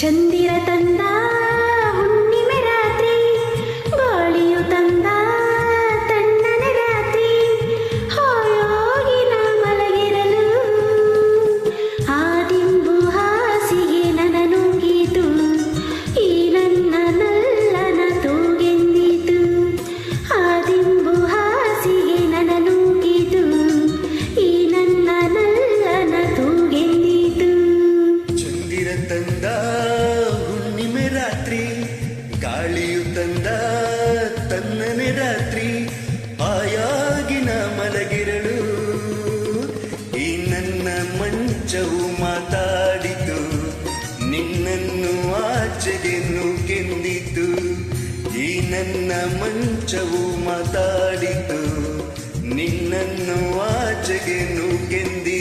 சந்திர தந்தா ದುಡಿಮೆ ರಾತ್ರಿ ಆಯಾಗಿನ ಮಲಗಿರಳು ಈ ನನ್ನ ಮಂಚವು ಮಾತಾಡಿತು. ನಿನ್ನನ್ನು ಆಚೆಗೆ ಕೆಂದಿತು ಈ ನನ್ನ ಮಂಚವು ಮಾತಾಡಿತು. ನಿನ್ನನ್ನು ಆಚೆಗೆ ಕೆಂದಿ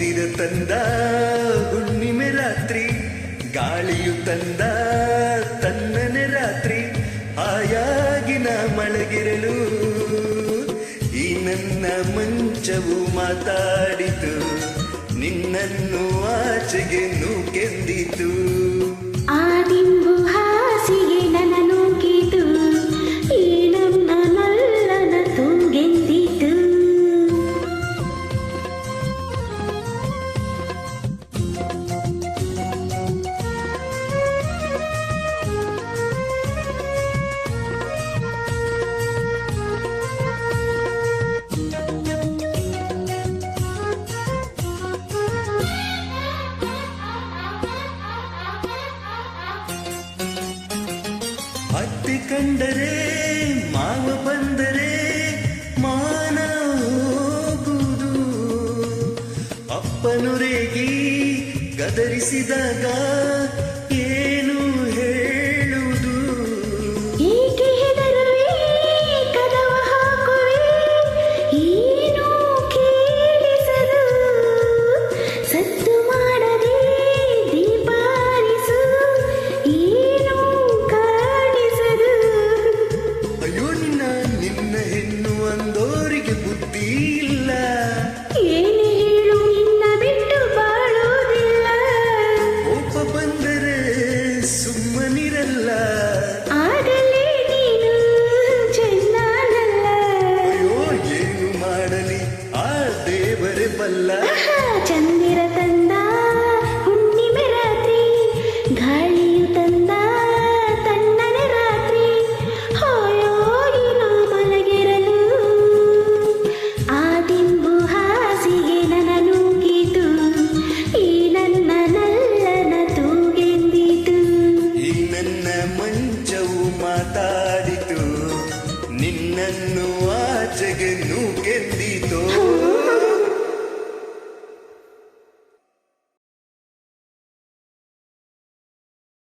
ಚಂದಿರ ತಂದ ಹುಣ್ಣಿಮೆ ರಾತ್ರಿ, ಗಾಳಿಯು ತಂದ ತನ್ನನೆ ರಾತ್ರಿ ಆಯಾಗಿನ ಮಳೆಗಿರಲು ಈ ನನ್ನ ಮಂಚವು ಮಾತಾಡಿತು, ನಿನ್ನನ್ನು ಆಚೆಗೆ ನೂಕೆಂದಿತು. ಬಂದರೆ ಮಾವ ಬಂದರೆ ಮಾನ ಹೋಗುವುದು. ಅಪ್ಪನು ರೇಗಿ ಗದರಿಸಿದಾಗ